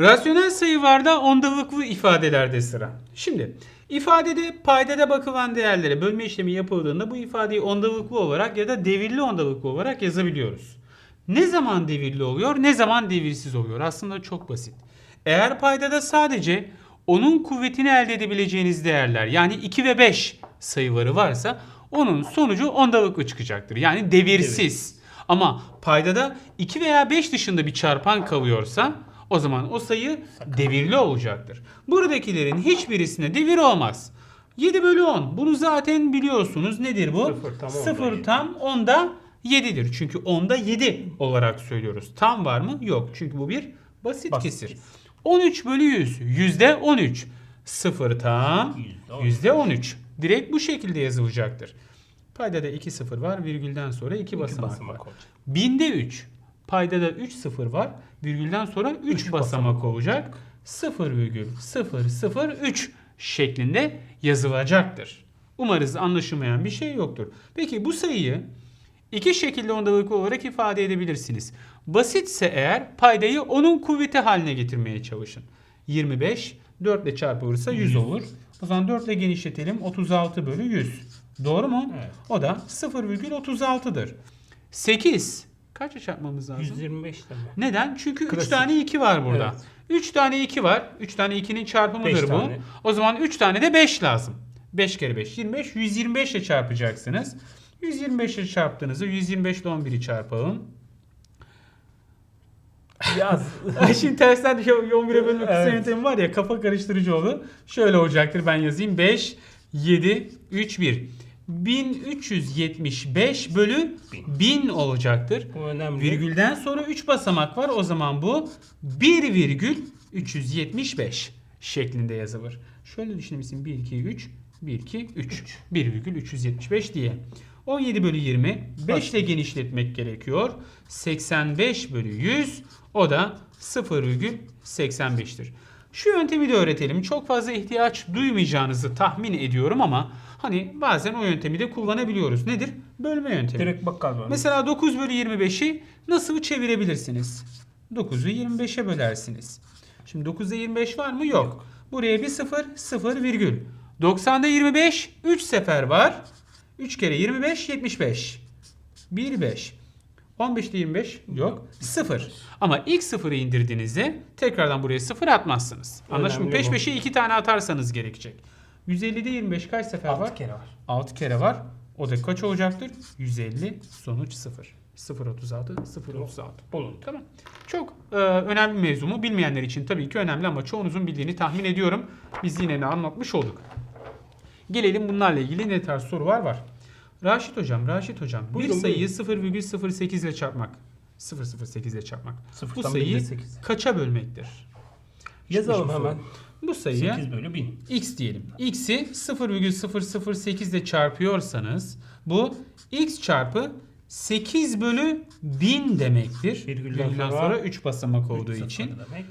Rasyonel sayılarda ondalıklı ifadelerde sıra. Şimdi ifadede paydada bakılan değerlere bölme işlemi yapıldığında bu ifadeyi ondalıklı olarak ya da devirli ondalıklı olarak yazabiliyoruz. Ne zaman devirli oluyor, ne zaman devirsiz oluyor? Aslında çok basit. Eğer paydada sadece onun kuvvetini elde edebileceğiniz değerler yani 2 ve 5 sayıları varsa onun sonucu ondalıklı çıkacaktır. Yani devirsiz. Ama paydada 2 veya 5 dışında bir çarpan kalıyorsa o zaman o sayı devirli olacaktır. Buradakilerin hiçbirisine devir olmaz. 7 bölü 10. Bunu zaten biliyorsunuz. Nedir bu? Sıfır tam onda 0 yedi. tam 10'da 7'dir. Çünkü 10'da 7 olarak söylüyoruz. Tam var mı? Yok. Çünkü bu bir basit, Basit kesir. kesir. 13 bölü 100. Yüzde 13. 0 tam Yüzde on. yüzde 13. Direkt bu şekilde yazılacaktır. Paydada 2 sıfır var. Virgülden sonra 2 basamak, basamak var. Binde 3. Paydada 3 sıfır var. Virgülden sonra 3 Üç basamak, basamak olacak. 0,003 şeklinde yazılacaktır. Umarız anlaşılmayan bir şey yoktur. Peki bu sayıyı iki şekilde ondalıklı olarak ifade edebilirsiniz. Basitse eğer paydayı onun kuvveti haline getirmeye çalışın. 25 4 ile çarpılırsa 100 olur. O zaman 4 ile genişletelim. 36 bölü 100. Doğru mu? Evet. O da 0,36'dır. 8 kaça çarpmamız lazım? 125 de mi? Neden? Çünkü 3 Klasik. tane 2 var burada. Evet. 3 tane 2 var. 3 tane 2'nin çarpımıdır Beş bu. tane. O zaman 3 tane de 5 lazım. 5 kere 5 25. 125 ile çarpacaksınız. 125 ile çarptığınızda 125 ile 11'i çarpalım. Yaz. Şimdi tersten düşe 11'e bölmek kısa Evet. yöntemi var ya kafa karıştırıcı oldu. Şöyle olacaktır ben yazayım. 5, 7, 3, 1. 1375 bölü 1000 olacaktır. Bu önemli. Virgülden sonra 3 basamak var. O zaman bu 1,375 şeklinde yazılır. Şöyle düşünebilirsin. 1, 2, 3, 1, 2, 3. 1,375 diye. 17 bölü 20. 5 ile genişletmek gerekiyor. 85 bölü 100. O da 0,85'tir. Şu yöntemi de öğretelim. Çok fazla ihtiyaç duymayacağınızı tahmin ediyorum ama hani bazen o yöntemi de kullanabiliyoruz. Nedir? Bölme yöntemi. Direkt bakalım. Mesela 9 bölü 25'i nasıl çevirebilirsiniz? 9'u 25'e bölersiniz. Şimdi 9'da 25 var mı? Yok. Buraya bir 0, 0 virgül. 90'da 25, 3 sefer var. 3 kere 25, 75. 1, 5. 15'te 25 yok. 0. Ama ilk sıfırı indirdiğinizde tekrardan buraya 0 atmazsınız. Anlaşıldı mı? Peş peşe 2 tane atarsanız gerekecek. 150'de 25 kaç sefer var? 6 kere var. 6 kere var. O da kaç olacaktır? 150 sonuç 0. 036 036. Bulun. Tamam. Çok e, önemli mevzu mu? Bilmeyenler için tabii ki önemli ama çoğunuzun bildiğini tahmin ediyorum. Biz yine de anlatmış olduk. Gelelim bunlarla ilgili ne tarz sorular var. Raşit hocam, Raşit hocam. Buyurun, bir sayıyı 0,08 ile çarpmak. 0,08 ile çarpmak. Bu sayıyı birde sekiz. kaça bölmektir? Yazalım hemen. soru. Bu sayıya 8 bölü 1000. x diyelim. x'i 0,008 ile çarpıyorsanız bu x çarpı 8 bölü 1000 demektir. Virgülden sonra sonra 3 basamak olduğu Üç için. sıfır Demek.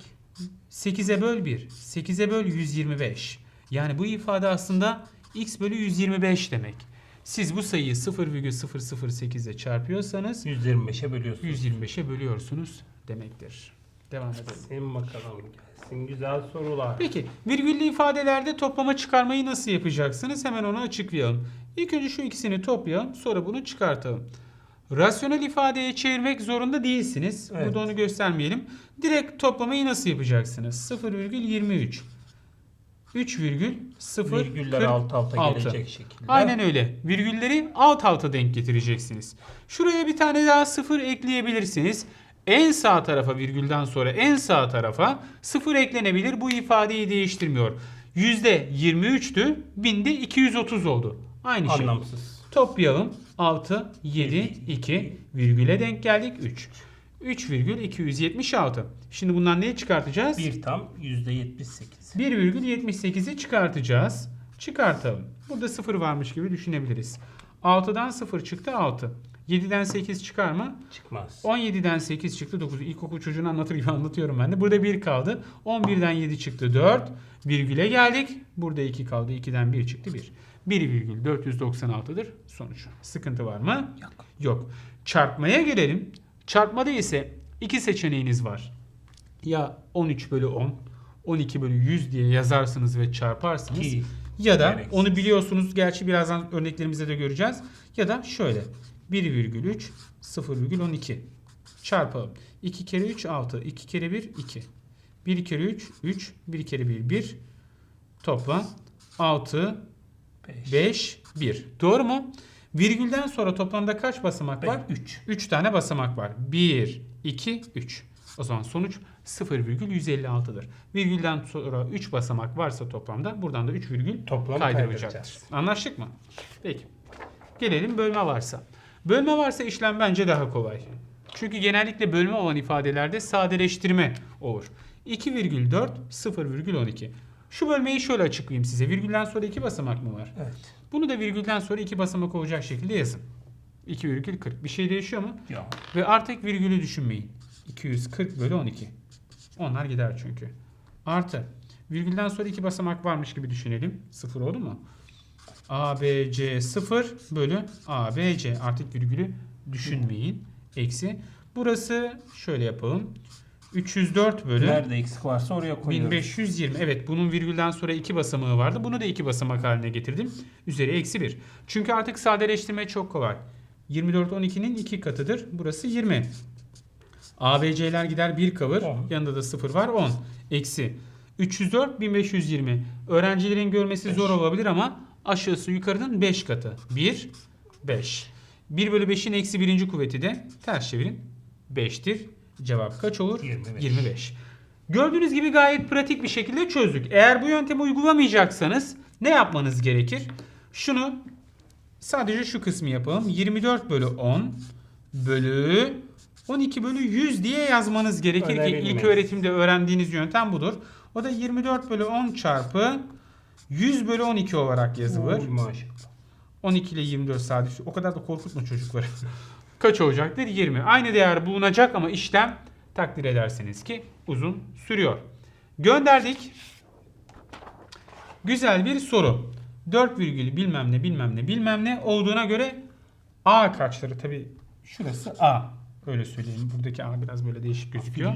8'e böl 1. 8'e böl 125. Yani bu ifade aslında x bölü 125 demek. Siz bu sayıyı 0,008 ile çarpıyorsanız 125'e bölüyorsunuz. 125'e bölüyorsunuz demektir. Devam edelim. Gelsin bakalım gelsin güzel sorular. Peki virgüllü ifadelerde toplama çıkarmayı nasıl yapacaksınız? Hemen onu açıklayalım. İlk önce şu ikisini toplayalım sonra bunu çıkartalım. Rasyonel ifadeye çevirmek zorunda değilsiniz. Evet. Burada onu göstermeyelim. Direkt toplamayı nasıl yapacaksınız? 0,23 3,0 Virgüller alt alta altı. gelecek şekilde. Aynen öyle. Virgülleri alt alta denk getireceksiniz. Şuraya bir tane daha sıfır ekleyebilirsiniz. En sağ tarafa virgülden sonra en sağ tarafa sıfır eklenebilir. Bu ifadeyi değiştirmiyor. Yüzde 23'tü. Binde 230 oldu. Aynı şey. Anlamsız. Toplayalım. 6, 7, 2, virgüle denk geldik 3. 3,276. Şimdi bundan neyi çıkartacağız? 1 tam %78. 1,78'i çıkartacağız. Çıkartalım. Burada 0 varmış gibi düşünebiliriz. 6'dan 0 çıktı 6. 7'den 8 çıkar mı? Çıkmaz. 17'den 8 çıktı 9. İlkokul çocuğunu anlatır gibi anlatıyorum ben de. Burada 1 kaldı. 11'den 7 çıktı 4. Virgüle geldik. Burada 2 kaldı. 2'den 1 çıktı 1. 1,496'dır sonuç. Sıkıntı var mı? Yok. Yok. Çarpmaya gelelim. Çarpmada ise iki seçeneğiniz var. ya 13 bölü 10, 12 bölü 100 diye yazarsınız ve çarparsınız. Ki Ya da gereksiz. onu biliyorsunuz gerçi birazdan örneklerimizde de göreceğiz. Ya da şöyle 1,3 0,12 çarpalım. 2 kere 3 6 2 kere 1 2 1 kere 3 3 1 kere 1 1 toplam 6 5. 5 1 doğru mu? Virgülden sonra toplamda kaç basamak var? 3. 3 tane basamak var. 1, 2, 3. O zaman sonuç 0,156'dır. Virgülden sonra 3 basamak varsa toplamda buradan da 3 virgül Toplam kaydıracağız. Anlaştık mı? Peki. Gelelim bölme varsa. Bölme varsa işlem bence daha kolay. Çünkü genellikle bölme olan ifadelerde sadeleştirme olur. 2,4 0,12. Şu bölmeyi şöyle açıklayayım size. Virgülden sonra 2 basamak mı var? Evet. Bunu da virgülden sonra 2 basamak olacak şekilde yazın. 2,40. Bir şey değişiyor mu? Yok. Ve artık virgülü düşünmeyin. 240 bölü 12. Onlar gider çünkü. Artı. Virgülden sonra iki basamak varmış gibi düşünelim. Sıfır oldu mu? ABC 0 bölü ABC. Artık virgülü düşünmeyin. Eksi. Burası şöyle yapalım. 304 bölü Nerede eksik varsa oraya koyuyoruz. 1520. Evet bunun virgülden sonra iki basamağı vardı. Bunu da iki basamak haline getirdim. Üzeri eksi 1. Çünkü artık sadeleştirme çok kolay. 24 12'nin iki katıdır. Burası 20. ABC'ler gider 1 kalır. Yanında da 0 var 10. Eksi. 304 1520. Öğrencilerin görmesi zor olabilir ama aşağısı yukarının 5 katı. 1 5. 1 bölü 5'in eksi birinci kuvveti de ters çevirin 5'tir. Cevap kaç olur? 25. 25. Gördüğünüz gibi gayet pratik bir şekilde çözdük. Eğer bu yöntemi uygulamayacaksanız ne yapmanız gerekir? Şunu sadece şu kısmı yapalım. 24 bölü 10 bölü 12 bölü 100 diye yazmanız gerekir ki Önemli ilk öğretimde öğrendiğiniz yöntem budur. O da 24 bölü 10 çarpı 100 bölü 12 olarak yazılır. Maşallah. 12 ile 24 sadece. O kadar da korkutma çocukları. Kaç olacaktır? 20. Aynı değer bulunacak ama işlem takdir ederseniz ki uzun sürüyor. Gönderdik. Güzel bir soru. 4 virgül bilmem ne bilmem ne bilmem ne olduğuna göre A kaçları? Tabi şurası A. Öyle söyleyeyim. Buradaki A biraz böyle değişik gözüküyor.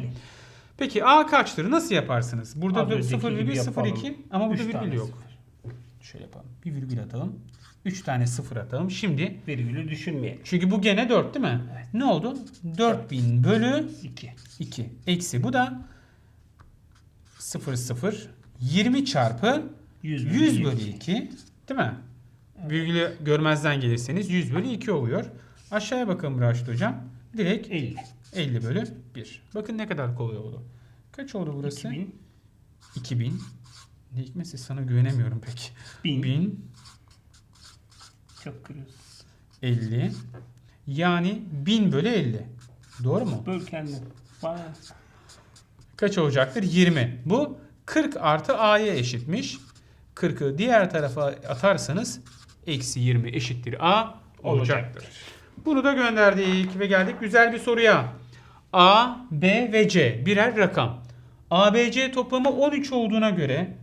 Peki A kaçları nasıl yaparsınız? Burada Az önceki gibi 0,02 yapalım. ama burada virgül yok. sıfır. Şöyle yapalım. Bir virgül atalım. 3 tane sıfır atalım. Şimdi Virgülü düşünmeyelim. çünkü bu gene 4 değil mi? Ne oldu? 4000 bölü 2. 2. Eksi bu da 0 0 20 çarpı 100 100 bölü 2. Değil mi? Virgülü görmezden gelirseniz 100 bölü 2 oluyor. Aşağıya bakalım Raşit Hocam. Direkt 50. 50 bölü 1. Bakın ne kadar kolay oldu. Kaç oldu burası? 2000. 2000. Ne hikmetse sana güvenemiyorum pek. 1000. 1000 Çok kırıyoruz. 50. Yani 1000 bölü 50. Doğru mu? Böl kendini. Kaç olacaktır? 20. Bu 40 artı A'ya eşitmiş. 40'ı diğer tarafa atarsanız eksi 20 eşittir A olacaktır. Bunu da gönderdik ve geldik güzel bir soruya. A, B ve C birer rakam. A, B, C toplamı 13 olduğuna göre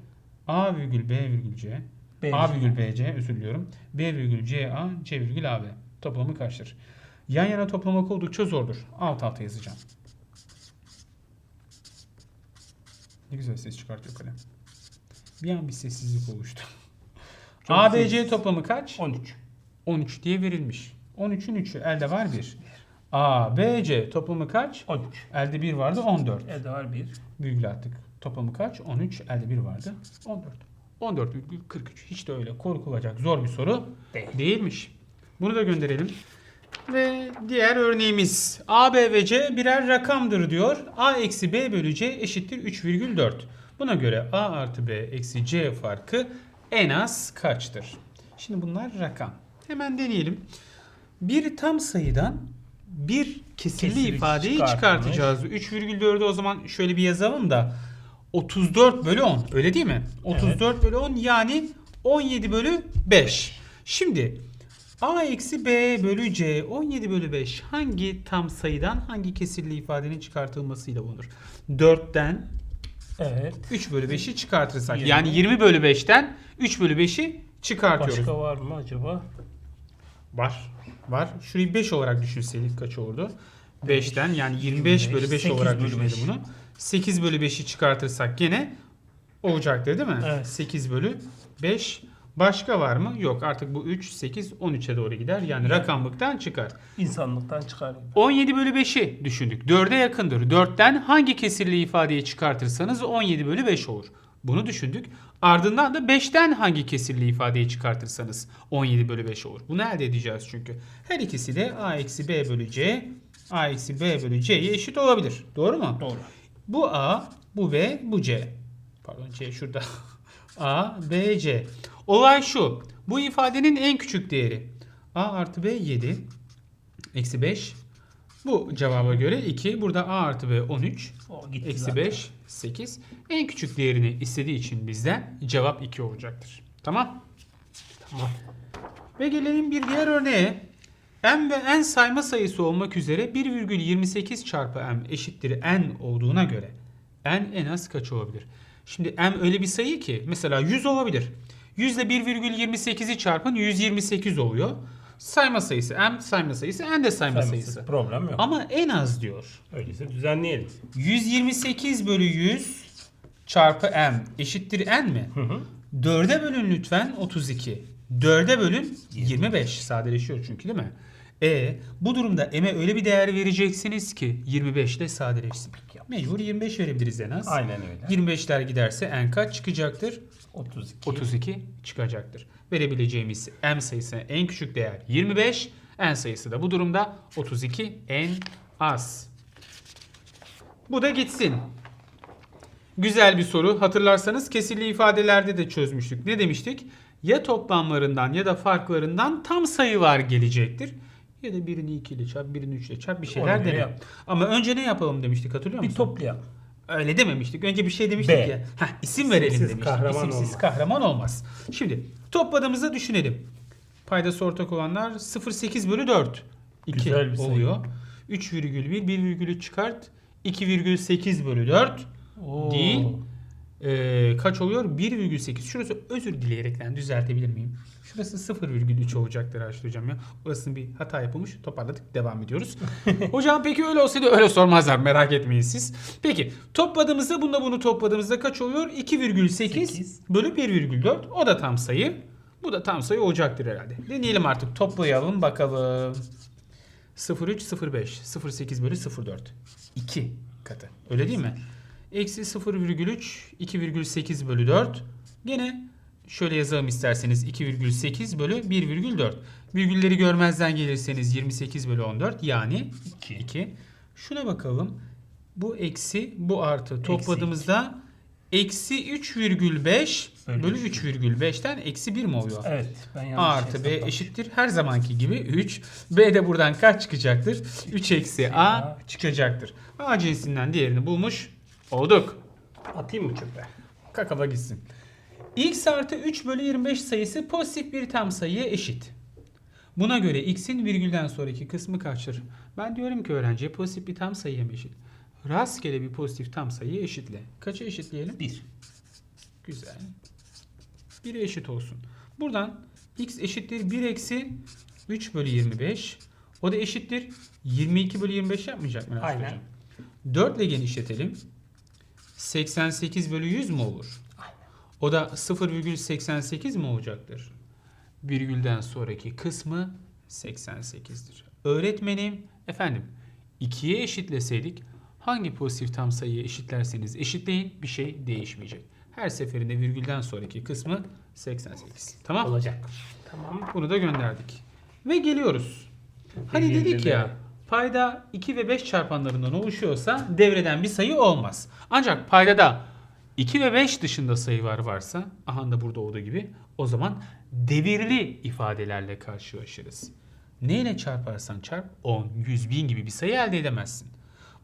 A virgül B virgül C B, A virgül B, C özür diliyorum. B virgül C, A, C virgül A, B. Toplamı kaçtır? Yan yana toplamak oldukça zordur. Alt alta yazacağım. Ne güzel ses çıkartıyor kalem. Bir an bir sessizlik oluştu. Çok A, B, C sessiz. toplamı kaç? 13. 13 diye verilmiş. 13'ün 3'ü elde var 1. A, B, C toplamı kaç? 13. Elde 1 vardı 14. Elde var 1. Virgül attık. Toplamı kaç? 13. Elde 1 vardı. 14. 14,43. Hiç de öyle korkulacak zor bir soru Değil. değilmiş. Bunu da gönderelim. Ve diğer örneğimiz A, B ve C birer rakamdır diyor. A eksi B bölü C eşittir 3,4. Buna göre A artı B eksi C farkı en az kaçtır? Şimdi bunlar rakam. Hemen deneyelim. Bir tam sayıdan bir kesirli Kesiri ifadeyi çıkartmış. çıkartacağız. 3,4'ü o zaman şöyle bir yazalım da 34 bölü 10 öyle değil mi? 34 bölü 10 yani 17 bölü 5. Şimdi A eksi B bölü C 17 bölü 5 hangi tam sayıdan hangi kesirli ifadenin çıkartılmasıyla bulunur? 4'ten Evet. 3 bölü 5'i çıkartırsak Yirmi. yani 20 bölü 5'ten 3 bölü 5'i çıkartıyoruz. Başka var mı acaba? Var. Var. Şurayı 5 olarak düşünseydik kaç olurdu? 5'ten yani 25 bölü 5 8 olarak düşünelim bunu. 8 bölü 5'i çıkartırsak gene olacaktır değil mi? Evet. 8 bölü 5. Başka var mı? Yok artık bu 3, 8, 13'e doğru gider. Yani rakamlıktan çıkar. İnsanlıktan çıkar. 17 bölü 5'i düşündük. 4'e yakındır. 4'ten hangi kesirli ifadeyi çıkartırsanız 17 bölü 5 olur. Bunu düşündük. Ardından da 5'ten hangi kesirli ifadeyi çıkartırsanız 17 bölü 5 olur. Bunu elde edeceğiz çünkü. Her ikisi de a eksi b bölü c, a eksi b bölü c'ye eşit olabilir. Doğru mu? Doğru. Bu a, bu b, bu c. Pardon c şurada. a, b, c. Olay şu. Bu ifadenin en küçük değeri. a artı b 7. Eksi 5. Bu cevaba göre 2. Burada a artı b 13. O Eksi zaten. 5, 8. En küçük değerini istediği için bizden cevap 2 olacaktır. Tamam. Tamam. Ve gelelim bir diğer örneğe. M ve n sayma sayısı olmak üzere 1,28 çarpı m eşittir n olduğuna göre n en az kaç olabilir? Şimdi m öyle bir sayı ki mesela 100 olabilir. 100 ile 1,28'i çarpın 128 oluyor. Sayma sayısı m sayma sayısı n de sayma Sayması, sayısı. Problem yok. Ama en az diyor. Öyleyse düzenleyelim. 128 bölü 100 çarpı m eşittir n mi? Hı hı. 4'e bölün lütfen 32. 4'e bölün 25. Sadeleşiyor çünkü değil mi? E bu durumda m'e öyle bir değer vereceksiniz ki 25 ile sadeleşsin. Mecbur 25 verebiliriz en az. Aynen öyle. 25'ler giderse n kaç çıkacaktır? 32. 32 çıkacaktır. Verebileceğimiz m sayısı en küçük değer 25. n sayısı da bu durumda 32 en az. Bu da gitsin. Güzel bir soru. Hatırlarsanız kesirli ifadelerde de çözmüştük. Ne demiştik? Ya toplamlarından ya da farklarından tam sayı var gelecektir. Ya da birini 2 ile çarp, birini 3 ile çarp bir şeyler dene. Ama önce ne yapalım demiştik hatırlıyor Bir musun? toplayalım. Öyle dememiştik. Önce bir şey demiştik B. ya. Heh, isim verelim İsimsiz demiştik. kahraman İsimsiz olmaz. kahraman olmaz. Şimdi topladığımızda düşünelim. Paydası ortak olanlar 0,8 bölü 4. 2 Güzel bir sayı. oluyor. 3,1, 1,3 çıkart. 2,8 bölü 4 Oo. değil. Ee, kaç oluyor? 1,8. Şurası özür dileyerekten düzeltebilir miyim? Şurası 0,3 olacaktır Hocam ya. Burasının bir hata yapılmış. Toparladık. Devam ediyoruz. Hocam peki öyle olsaydı öyle sormazlar. Merak etmeyin siz. Peki topladığımızda bununla bunu topladığımızda kaç oluyor? 2,8 Sekiz. bölü 1,4. O da tam sayı. Bu da tam sayı olacaktır herhalde. Deneyelim artık. Toplayalım bakalım. 0,3, 0,5. 0,8 bölü 0,4. 2 katı. Öyle değil mi? Eksi 0,3, 2,8 bölü 4. Gene şöyle yazalım isterseniz 2,8 bölü 1,4. Virgülleri görmezden gelirseniz 28 bölü 14 yani 2. 2. Şuna bakalım. Bu eksi bu artı topladığımızda eksi 3,5 Bölü bölü üç. 3,5'ten eksi 1 mi oluyor? Evet. Ben A yanlış artı B eşittir her zamanki gibi 3. B de buradan kaç çıkacaktır? 3 eksi A çıkacaktır. A cinsinden diğerini bulmuş olduk. Atayım mı çöpe? Kakala gitsin. X artı 3 bölü 25 sayısı pozitif bir tam sayıya eşit. Buna göre x'in virgülden sonraki kısmı kaçtır? Ben diyorum ki öğrenciye pozitif bir tam sayıya mı eşit? Rastgele bir pozitif tam sayıyı eşitle. Kaça eşitleyelim? 1. Güzel. 1'e eşit olsun. Buradan x eşittir 1 eksi 3 bölü 25. O da eşittir 22 bölü 25 yapmayacak mı? Aynen. Hocam? 4 ile genişletelim. 88 bölü 100 mü olur? O da 0,88 mi olacaktır? Virgülden sonraki kısmı 88'dir. Öğretmenim, efendim 2'ye eşitleseydik hangi pozitif tam sayıyı eşitlerseniz eşitleyin bir şey değişmeyecek. Her seferinde virgülden sonraki kısmı 88. Tamam? Olacak. Tamam. Bunu da gönderdik. Ve geliyoruz. Hani dedik de. ya payda 2 ve 5 çarpanlarından oluşuyorsa devreden bir sayı olmaz. Ancak paydada 2 ve 5 dışında sayılar varsa aha da burada olduğu gibi o zaman devirli ifadelerle karşılaşırız. Neyle çarparsan çarp 10, 100 bin gibi bir sayı elde edemezsin.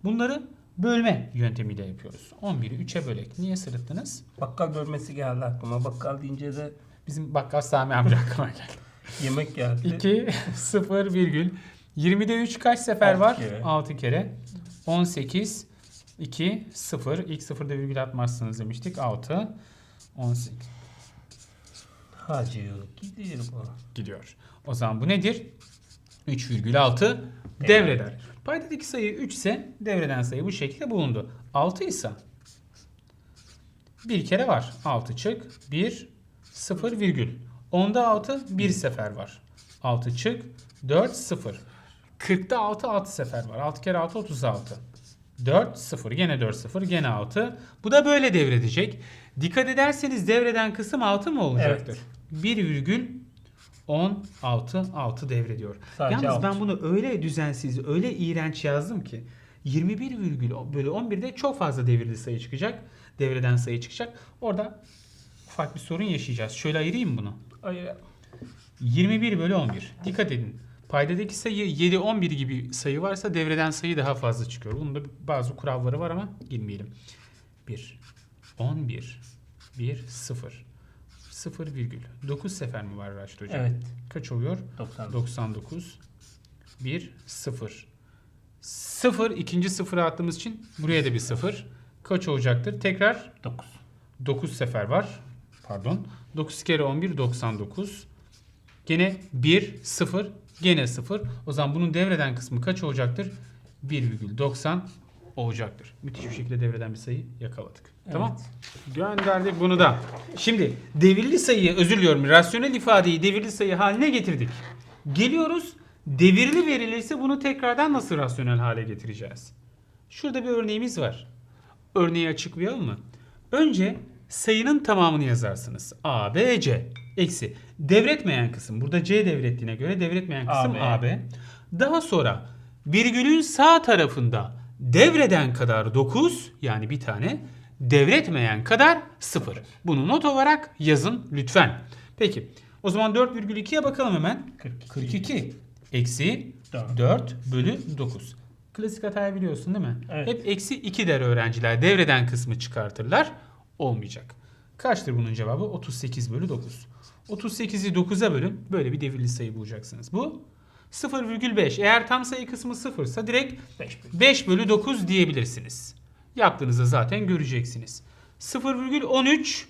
Bunları bölme yöntemiyle yapıyoruz. 11'i 3'e bölek. Niye sırıttınız? Bakkal bölmesi geldi aklıma. Bakkal deyince de Bizim bakkal Sami amca aklıma geldi. yemek geldi. 2, 0, virgül. 20'de 3 kaç sefer Altı var? kere. 6 kere. 18, 2, 0. İlk sıfırda virgül atmazsınız demiştik. 6, 18 Hacı gidiyor bu. gidiyor. O zaman bu nedir? 3,6 devreder. Paydadaki sayı 3 ise devreden sayı bu şekilde bulundu. 6 ise bir kere var. 6 çık. 1 0 virgül. Onda 6 bir sefer var. 6 çık. 4 0. 40'ta 6 6 sefer var. 6 kere 6 36. 4 0 gene 4 0 gene 6. Bu da böyle devredecek. Dikkat ederseniz devreden kısım 6 mı olacaktır? 1 virgül 16 6 devrediyor. Sadece Yalnız ben altı. bunu öyle düzensiz, öyle iğrenç yazdım ki 21 virgül bölü 11'de çok fazla devirli sayı çıkacak. Devreden sayı çıkacak. Orada ufak bir sorun yaşayacağız. Şöyle ayırayım bunu. Hayır. 21 bölü 11. Dikkat edin. Paydadaki sayı 7, 11 gibi sayı varsa devreden sayı daha fazla çıkıyor. Bunun da bazı kuralları var ama girmeyelim. 1, 11, 1, 0, 0 virgül. 9 sefer mi var Raşit Hocam? Evet. Kaç oluyor? 90. 99, 1, 0. 0, ikinci sıfırı attığımız için buraya da bir 0. Kaç olacaktır? Tekrar 9. 9 sefer var. Pardon. 9 kere 11 99. Gene 1 0 gene 0. O zaman bunun devreden kısmı kaç olacaktır? 1,90 olacaktır. Müthiş bir şekilde devreden bir sayı yakaladık. Tamam. Gönderdik bunu da. Şimdi devirli sayıyı özür diliyorum. Rasyonel ifadeyi devirli sayı haline getirdik. Geliyoruz. Devirli verilirse bunu tekrardan nasıl rasyonel hale getireceğiz? Şurada bir örneğimiz var. Örneği açıklayalım mı? Önce sayının tamamını yazarsınız. A, B, C. Eksi. Devretmeyen kısım. Burada C devrettiğine göre devretmeyen kısım AB. AB. Daha sonra virgülün sağ tarafında devreden kadar 9 yani bir tane devretmeyen kadar 0. Bunu not olarak yazın lütfen. Peki o zaman 4,2'ye bakalım hemen. 42. 42 eksi Dört. 4 bölü 9. Klasik hatayı biliyorsun değil mi? Evet. Hep eksi 2 der öğrenciler. Devreden kısmı çıkartırlar. Olmayacak. Kaçtır bunun cevabı? 38 bölü 9. 38'i 9'a bölün. Böyle bir devirli sayı bulacaksınız. Bu 0,5. Eğer tam sayı kısmı 0 ise direkt 5 5 bölü 9 diyebilirsiniz. Yaptığınızda zaten göreceksiniz. 0,13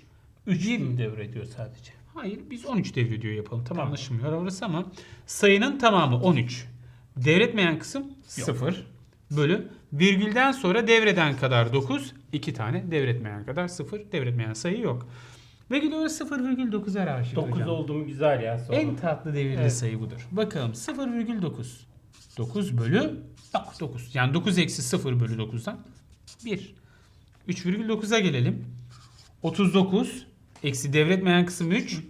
3 mi devrediyor sadece? Hayır biz 13 devrediyor yapalım. Tam anlaşılmıyor orası ama sayının tamamı 13. Devretmeyen kısım 0 bölü virgülden sonra devreden kadar 9 2 tane devretmeyen kadar 0 devretmeyen sayı yok. Ve gidiyoruz 0,9'a Raşit 9 hocam. olduğum güzel ya. Sonra. En tatlı devirli Evet. sayı budur. Bakalım 0,9. 9 bölü 9. Yani 9 eksi 0 bölü 9'dan 1. 3,9'a gelelim. 39 eksi devretmeyen kısım 3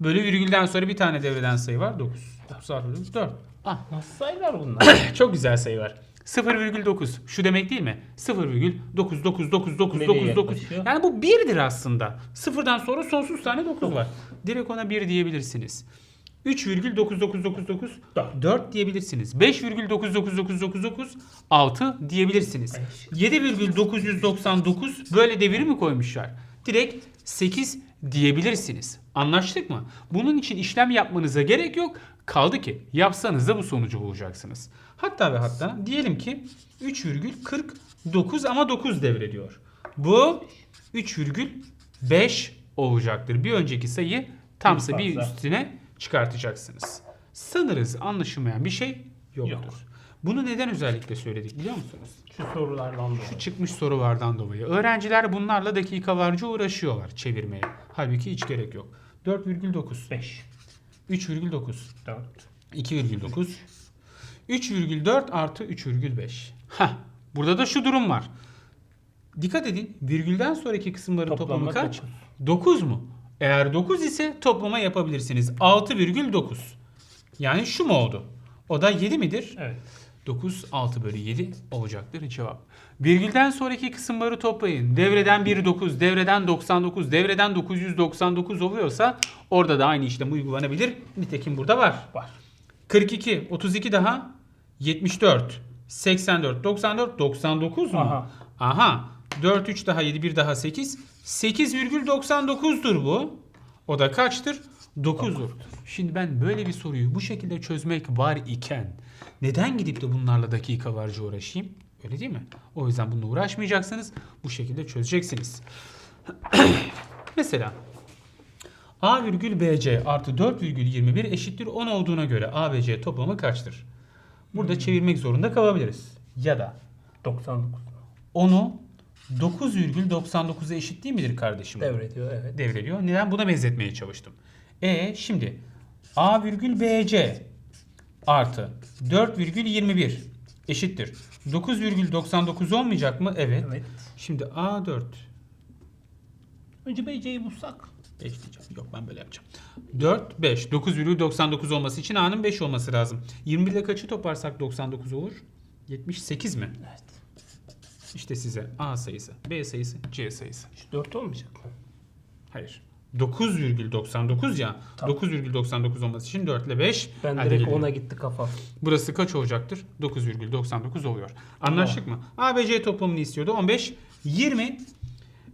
bölü virgülden sonra bir tane devreden sayı var 9. 9 artı 9 4. Ah Nasıl sayılar bunlar? çok güzel sayı var. 0,9 şu demek değil mi? 0,9999999 Nereye yaklaşıyor? yani bu 1'dir aslında. Sıfırdan sonra sonsuz tane 9 var. Direkt ona 1 diyebilirsiniz. 3,99999 Dört. 4 diyebilirsiniz. 5,99999 6 diyebilirsiniz. Beş. 7,999 böyle deviri mi koymuşlar? Direkt 8 diyebilirsiniz. Anlaştık mı? Bunun için işlem yapmanıza gerek yok. Kaldı ki yapsanız da bu sonucu bulacaksınız. Hatta ve hatta diyelim ki 3,49 ama 9 devrediyor. Bu 3,5 olacaktır. Bir önceki sayı tamsa Bir üstüne çıkartacaksınız. Sanırız anlaşılmayan bir şey yoktur. Yok. Bunu neden özellikle söyledik biliyor musunuz? Şu sorulardan dolayı. Şu çıkmış sorulardan dolayı. Öğrenciler bunlarla dakikalarca uğraşıyorlar çevirmeye. Halbuki hiç gerek yok. 4,9, 5. 3,9, 4. 2,9, 3,4 artı 3,5. Heh, burada da şu durum var. Dikkat edin virgülden sonraki kısımların toplamı Toplamı kaç? 9 mu? Eğer 9 ise toplama yapabilirsiniz. 6,9. Yani şu mu oldu? O da 7 midir? Evet. 9 6 bölü 7 olacaktır cevap. Virgülden sonraki kısımları toplayın. Devreden 1 9, devreden 99, devreden 999 oluyorsa orada da aynı işlem uygulanabilir. Nitekim burada var. Var. 42, 32 daha 74, 84, 94, 99 mu? Aha. Aha. 4, 3 daha 7, 1 daha 8. 8,99'dur bu. O da kaçtır? 9'dur. Şimdi ben böyle bir soruyu bu şekilde çözmek var iken neden gidip de bunlarla dakikalarca uğraşayım? Öyle değil mi? O yüzden bununla uğraşmayacaksınız. Bu şekilde çözeceksiniz. Mesela A virgül BC artı 4 virgül 21 eşittir 10 olduğuna göre A ve C toplamı kaçtır? burada çevirmek zorunda kalabiliriz. Ya da 99. onu 9,99'a eşit değil midir kardeşim? Devrediyor evet. devrediyor. Neden? Buna benzetmeye çalıştım. E şimdi A virgül BC artı 4,21 eşittir. 9,99 olmayacak mı? Evet. Evet. Şimdi A4 Önce BC'yi bulsak. 5 diyeceğim. Yok ben böyle yapacağım. 4, 5. 9,99 olması için A'nın 5 olması lazım. 21 ile kaçı toplarsak 99 olur? 78 mi? Evet. İşte size A sayısı, B sayısı, C sayısı. Şu 4 olmayacak mı? Hayır. 9,99 ya. Tamam. 9,99 olması için 4 ile 5. Ben direkt gelelim. ona gitti kafa. Burası kaç olacaktır? 9,99 oluyor. Anlaştık mı? ABC toplamını istiyordu. 15, 20.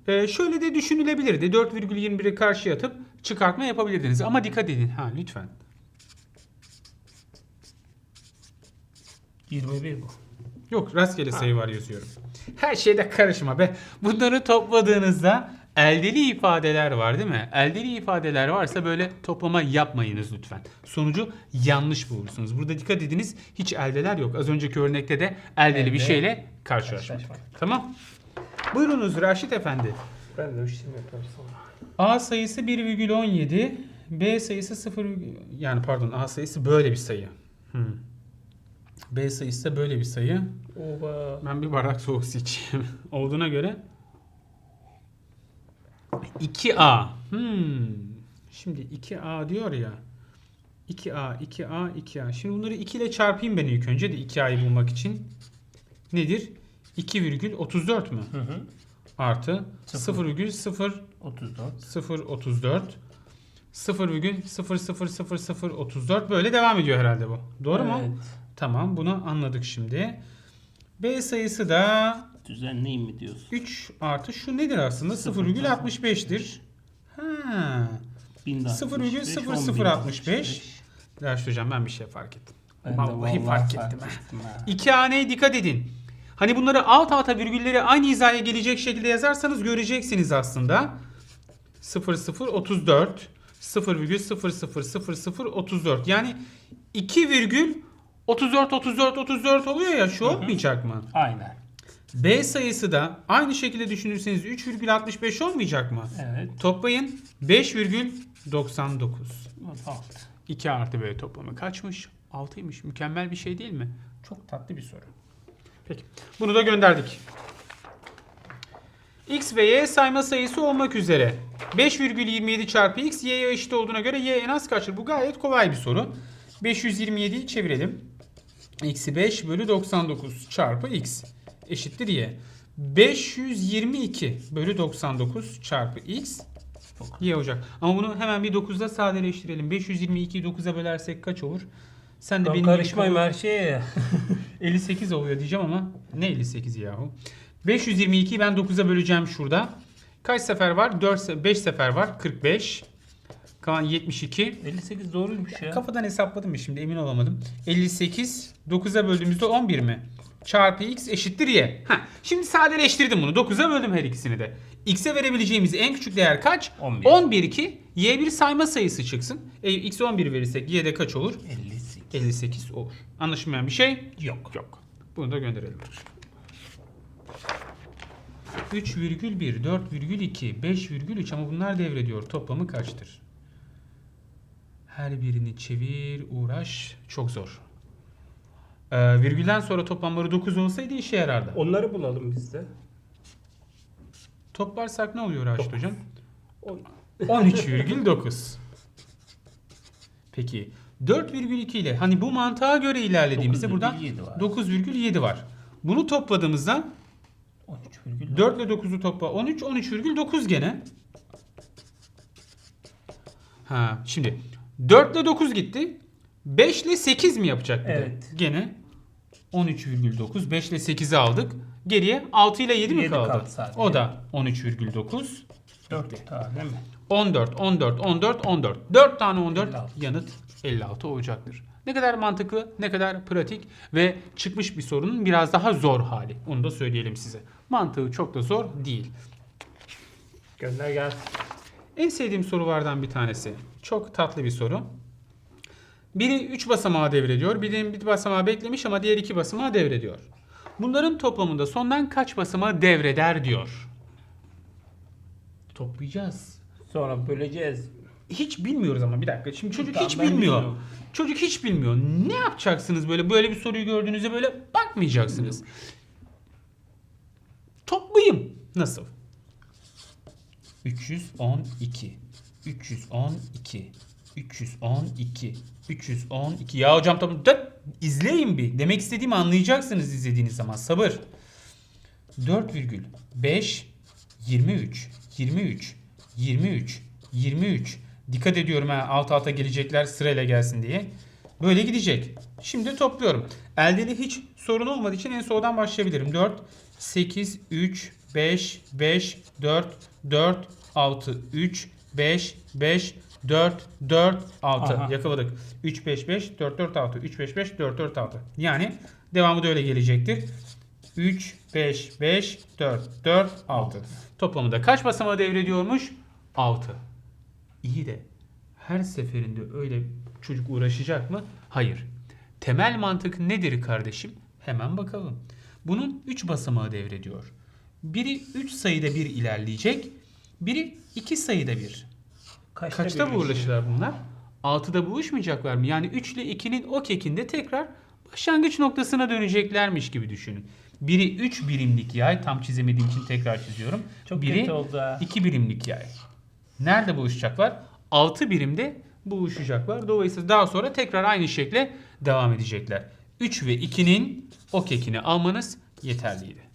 Ee, şöyle de düşünülebilirdi. 4,21'i karşıya atıp çıkartma yapabilirdiniz. Ama dikkat edin. Ha lütfen. 21 bu. Yok rastgele sayı var yazıyorum. Her şeyde karışma be. Bunları topladığınızda eldeli ifadeler var değil mi? Eldeli ifadeler varsa böyle toplama yapmayınız lütfen. Sonucu yanlış bulursunuz. Burada dikkat ediniz hiç eldeler yok. Az önceki örnekte de eldeli bir Elde şeyle karşılaşmadık. karşılaşmadık. Tamam. Buyurunuz Raşit Efendi. Ben de işlem yaparım sonra. A sayısı 1,17, B sayısı 0, yani pardon A sayısı böyle bir sayı. Hmm. B sayısı da böyle bir sayı. Oba. Ben bir bardak soğuk su içeyim. Olduğuna göre 2A. Hmm. Şimdi 2A diyor ya. 2A, 2A, 2A. Şimdi bunları 2 ile çarpayım ben ilk önce de 2A'yı bulmak için. Nedir? 2,34 mü? Hı hı. Artı Sıfır. 0,0 34. 0.34 0,00034 böyle devam ediyor herhalde bu. Doğru mu? Evet. Tamam bunu anladık şimdi. B sayısı da Düzenleyeyim mi diyorsun? 3 artı şu nedir aslında? 0,65'tir. Ha. 0,0065. Ders hocam ben bir şey fark ettim. Ben vallahi, vallahi fark fark ettim. ha. ettim ha. İki haneye dikkat edin. Hani bunları alt alta virgülleri aynı hizaya gelecek şekilde yazarsanız göreceksiniz aslında. 0034 0,000034 yani 2 virgül 34 34 34 oluyor ya şu olmayacak mı? Aynen. B sayısı da aynı şekilde düşünürseniz 3,65 olmayacak mı? Evet. Toplayın 5,99. Alt. 2 artı B toplamı kaçmış? 6'ymış. Mükemmel bir şey değil mi? Çok tatlı bir soru. Peki. Bunu da gönderdik. X ve Y sayma sayısı olmak üzere 5,27 çarpı X Y'ye eşit olduğuna göre Y en az kaçtır? Bu gayet kolay bir soru. 527'yi çevirelim. Eksi 5 bölü 99 çarpı X eşittir Y. 522 bölü 99 çarpı X Y olacak. Ama bunu hemen bir 9'da sadeleştirelim. 522'yi 9'a bölersek kaç olur? Sen de Ben benim karışmayayım her şeye ya. 58 oluyor diyeceğim ama ne 58 yahu? 522'yi ben 9'a böleceğim şurada. Kaç sefer var? 4 5 sefer var. 45. Kalan 72. 58 doğruymuş ya. Kafadan hesapladım mı şimdi emin olamadım. 58 9'a böldüğümüzde 11 mi? Çarpı x eşittir y. Ha, şimdi sadeleştirdim bunu. 9'a böldüm her ikisini de. x'e verebileceğimiz en küçük değer kaç? 11. 11 ki y bir sayma sayısı çıksın. E, x 11 verirsek y de kaç olur? 58. 58 olur. Anlaşılmayan bir şey Yok. yok. Bunu da gönderelim. 3,1, 4,2, 5,3 ama bunlar devrediyor. Toplamı kaçtır? Her birini çevir, uğraş. Çok zor. Ee, virgülden sonra toplamları 9 olsaydı işe yarardı. Onları bulalım biz de. Toplarsak ne oluyor Raşit Dokuz. Hocam? On- 13,9. Peki 4,2 ile hani bu mantığa göre ilerlediğimizde burada 9,7 var. 9,7 var. Bunu topladığımızda 13,4. 4 ile 9'u topla 13 13,9 gene. Ha şimdi 4 ile 9 gitti. 5 ile 8 mi yapacak bir de? Evet. Gene 13,9 5 ile 8'i aldık. Geriye 6 ile 7 mi Yedi kaldı? kaldı sadece. O da 13,9. 4 tane mi? 14, 14, 14, 14. 4 tane 14 56. yanıt 56 olacaktır. Ne kadar mantıklı, ne kadar pratik ve çıkmış bir sorunun biraz daha zor hali. Onu da söyleyelim size. Mantığı çok da zor değil. Gönder gel. En sevdiğim sorulardan bir tanesi. Çok tatlı bir soru. Biri 3 basamağı devrediyor. Biri bir basamağı beklemiş ama diğer 2 basamağı devrediyor. Bunların toplamında sondan kaç basamağı devreder diyor. Toplayacağız. Sonra böleceğiz. Hiç bilmiyoruz ama bir dakika. Şimdi çocuk Tamam, hiç ben bilmiyor. bilmiyorum. Çocuk hiç bilmiyor. Ne yapacaksınız böyle? Böyle bir soruyu gördüğünüzde böyle bakmayacaksınız. Toplayayım. Nasıl? 312 312 312 312 Ya hocam tamam dur, izleyin bir. Demek istediğimi anlayacaksınız izlediğiniz zaman. Sabır. 4,5 23 23 23 23 Dikkat ediyorum ha alt alta gelecekler sırayla gelsin diye. Böyle gidecek. Şimdi topluyorum. Elde de hiç sorun olmadığı için en soldan başlayabilirim. 4 8 3 5 5 4 4 6 3 5 5 4 4 6 Aha. yakaladık. 3 5 5 4 4 6 3 5 5 4 4 6. Yani devamı da öyle gelecektir. 3 5 5 4 4 6. Toplamında kaç basamağı devrediyormuş? 6. İyi de her seferinde öyle çocuk uğraşacak mı? Hayır. Temel mantık nedir kardeşim? Hemen bakalım. Bunun 3 basamağı devrediyor. Biri 3 sayıda bir ilerleyecek. Biri 2 sayıda bir. Kaçta, Kaçta buluştular bunlar? 6'da buluşmayacaklar mı? Yani 3 ile 2'nin o kekinde tekrar başlangıç noktasına döneceklermiş gibi düşünün. Biri 3 birimlik yay. Tam çizemediğim için tekrar çiziyorum. Çok Biri kötü oldu ha. 2 birimlik yay. Nerede buluşacaklar? 6 birimde buluşacaklar. Dolayısıyla daha sonra tekrar aynı şekle devam edecekler. 3 ve 2'nin o kekini almanız yeterliydi.